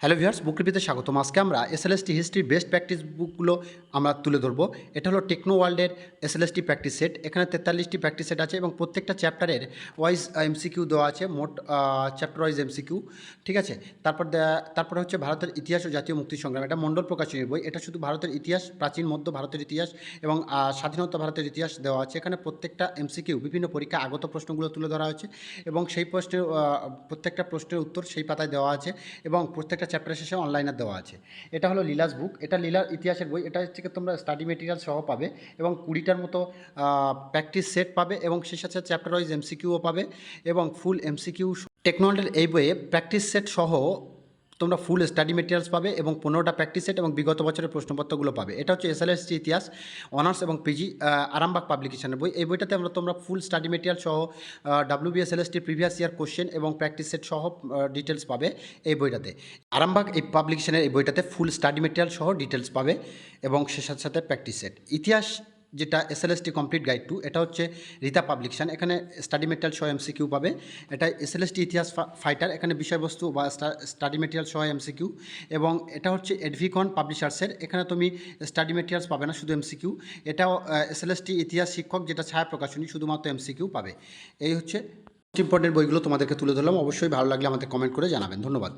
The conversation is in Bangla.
হ্যালো ভিউয়ার্স, বুক রিভিউতে স্বাগতম। আজকে আমরা এসএলএসটি হিস্ট্রির বেস্ট প্র্যাকটিস বুকগুলো আমরা তুলে ধরবো। এটা হলো টেকনো ওয়ার্ল্ডের S L SLST practice set. এখানে তেতাল্লিশটি প্র্যাকটিস সেট আছে এবং প্রত্যেকটা চ্যাপ্টারের ওয়াইজ এমসিকিউ দেওয়া আছে, মোট চ্যাপ্টার ওয়াইজ এমসিকিউ। ঠিক আছে? তারপর তারপরে হচ্ছে ভারতের ইতিহাস ও জাতীয় মুক্তি সংগ্রাম। এটা মণ্ডল প্রকাশনীর বই। এটা শুধু ভারতের ইতিহাস, প্রাচীন, মধ্য ভারতের ইতিহাস এবং স্বাধীনতা ভারতের ইতিহাস দেওয়া আছে। এখানে প্রত্যেকটা এমসিকিউ, বিভিন্ন পরীক্ষা আগত প্রশ্নগুলো তুলে ধরা হয়েছে এবং সেই প্রশ্নের প্রত্যেকটা প্রশ্নের উত্তর সেই পাতায় দেওয়া আছে এবং প্রত্যেকটা চ্যাপ্টারের শেষে অনলাইনে দেওয়া আছে। এটা হলো লীলাস বুক এটা লীলা ইতিহাসের বই। এটা হচ্ছে তোমরা স্টাডি মেটেরিয়াল সহ পাবে এবং কুড়িটার মতো প্র্যাকটিস সেট পাবে এবং সেই সাথে চ্যাপ্টার ওয়াইজ এমসিকিউও পাবে এবং ফুল এমসিকিউ টেকনোলজির এই বইয়ে প্র্যাকটিস সেট সহ তোমরা ফুল স্টাডি মেটেরিয়ালস পাবে এবং পনেরোটা প্র্যাকটিস সেট এবং বিগত বছরের প্রশ্নপত্রগুলো পাবে। এটা হচ্ছে এসএলএসটি ইতিহাস অনার্স এবং পিজি আরামবাগ পাবলিকেশনের বই। এই বইটাতে আমরা তোমরা ফুল স্টাডি মেটেরিয়াল সহ ডাব্লিউবিএসএলএসটি প্রিভিয়াস ইয়ার কোশ্চেন এবং প্র্যাকটিস সেট সহ ডিটেলস পাবে এই বইটাতে। আরামবাগ এই পাবলিকেশনের এই বইটাতে ফুল স্টাডি মেটেরিয়াল সহ ডিটেলস পাবে এবং সে সাথে সাথে প্র্যাকটিস সেট ইতিহাস যেটা এসএলএসটি কমপ্লিট গাইড টু এটা হচ্ছে রীতা পাবলিকশান এখানে স্টাডি মেটেরিয়াল সহ এমসিকিউ পাবে। এটা এসএলএসটি ইতিহাস ফা- ফাইটার এখানে বিষয়বস্তু বা স্টাডি মেটেরিয়াল সহ এমসিকিউ এবং এটা হচ্ছে এডভিকন পাবলিশার্সের এখানে তুমি স্টাডি মেটেরিয়ালস পাবে না, শুধু এমসিকিউ এটাও এসএলএসটি ইতিহাস শিক্ষক যেটা ছায়া প্রকাশনী, শুধুমাত্র এমসিকিউ পাবে। এই হচ্ছে ইম্পর্টেন্ট বইগুলো তোমাদেরকে তুলে ধরলাম। অবশ্যই ভালো লাগলে আমাদের কমেন্ট করে জানাবেন। ধন্যবাদ।